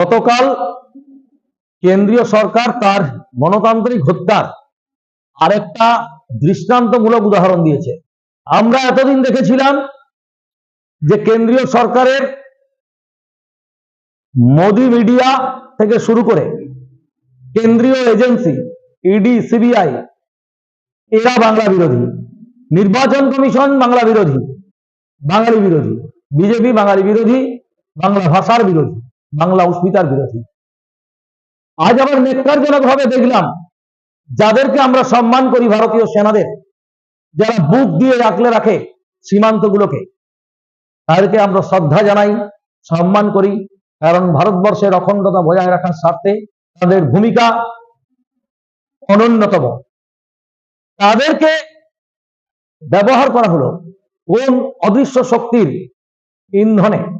গতকাল কেন্দ্রীয় সরকার তার গণতান্ত্রিক হত্যার আরেকটা দৃষ্টান্তমূলক উদাহরণ দিয়েছে। আমরা এতদিন দেখেছিলাম যে কেন্দ্রীয় সরকারের মোদি মিডিয়া থেকে শুরু করে কেন্দ্রীয় এজেন্সি ইডি সিবিআই এরা বাংলা বিরোধী। নির্বাচন কমিশন বাংলা বিরোধী, বাঙালি বিরোধী। বিজেপি বাঙালি বিরোধী, বাংলা ভাষার বিরোধী। বাংলা অস্মিতার বিরোধী। আজ আবার নেককারজনক ভাবে দেখলাম, যাদেরকে আমরা সম্মান করি ভারতীয় সেনাদের, যারা বুক দিয়ে রাখলে রাখে সীমান্তগুলোকে, তাদেরকে আমরা শ্রদ্ধা জানাই, সম্মান করি, কারণ ভারতবর্ষের অখণ্ডতা বজায় রাখার স্বার্থে তাদের ভূমিকা অনন্যতম। তাদেরকে ব্যবহার করা হলো কোন অদৃশ্য শক্তির ইন্ধনে।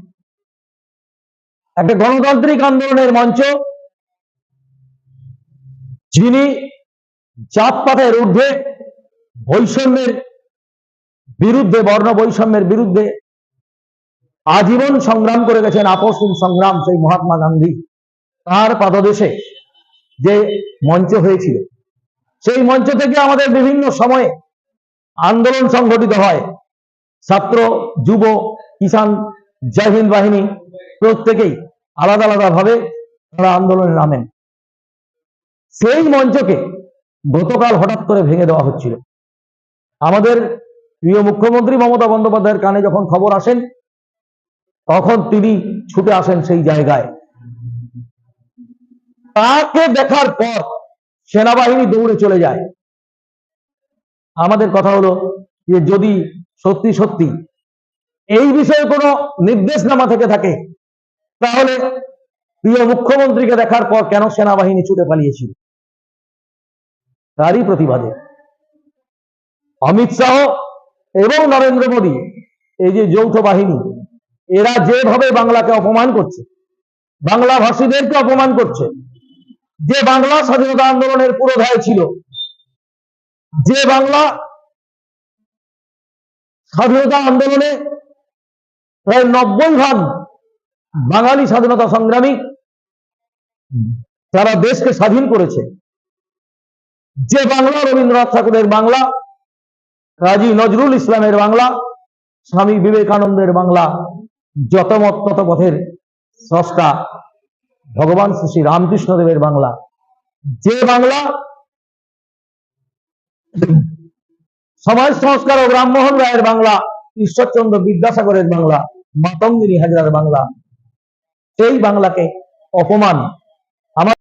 একটা গণতান্ত্রিক আন্দোলনের মঞ্চ, যিনি জাতপাতের ঊর্ধ্বে বৈষম্যের বিরুদ্ধে, বর্ণ বৈষম্যের বিরুদ্ধে আজীবন সংগ্রাম করে গেছেন আপসহীন সংগ্রাম সেই মহাত্মা গান্ধী তার পাদদেশে যে মঞ্চ হয়েছিল। সেই মঞ্চ থেকে আমাদের বিভিন্ন সময়ে আন্দোলন সংগঠিত হয়। ছাত্র, যুব, কিষাণ হিন্দ বাহিনী প্রত্যেকেই আলাদা আলাদা ভাবে তারা আন্দোলনে নামেন। সেই মঞ্চকে গতকাল হঠাৎ করে ভেঙে দেওয়া হচ্ছিল। আমাদের প্রিয় মুখ্যমন্ত্রী মমতা বন্দ্যোপাধ্যায়ের কানে যখন খবর আসেন, তখন তিনি ছুটে আসেন সেই জায়গায়। তাকে দেখার পর সেনাবাহিনী দৌড়ে চলে যায়। আমাদের কথা হলো যে যদি সত্যি সত্যি এই বিষয়ে কোনো নির্দেশনামা থেকে থাকে তাহলে প্রিয় মুখ্যমন্ত্রীকে দেখার পর কেন সেনাবাহিনী ছুটে পালিয়েছিল? তারই প্রতিবাদে। অমিত শাহ এবং নরেন্দ্র মোদী, এই যে যৌথ বাহিনী, এরা যেভাবে বাংলাকে অপমান করছে বাংলা ভাষীদেরকে অপমান করছে, যে বাংলা স্বাধীনতা আন্দোলনের পুরোধায় ছিল, যে বাংলা স্বাধীনতা আন্দোলনে প্রায় নব্বই ভাগ বাঙালি স্বাধীনতা সংগ্রামী তারা দেশকে স্বাধীন করেছে। যে বাংলা রবীন্দ্রনাথ ঠাকুরের বাংলা, কাজী নজরুল ইসলামের বাংলা, স্বামী বিবেকানন্দের বাংলা যত মত তত পথের স্রষ্টা ভগবান শ্রী রামকৃষ্ণদেবের বাংলা, যে বাংলা সমাজ সংস্কার ও রামমোহন রায়ের বাংলা, ঈশ্বরচন্দ্র বিদ্যাসাগরের বাংলা, মাতঙ্গিনী হাজরার বাংলা সেই বাংলাকে অপমান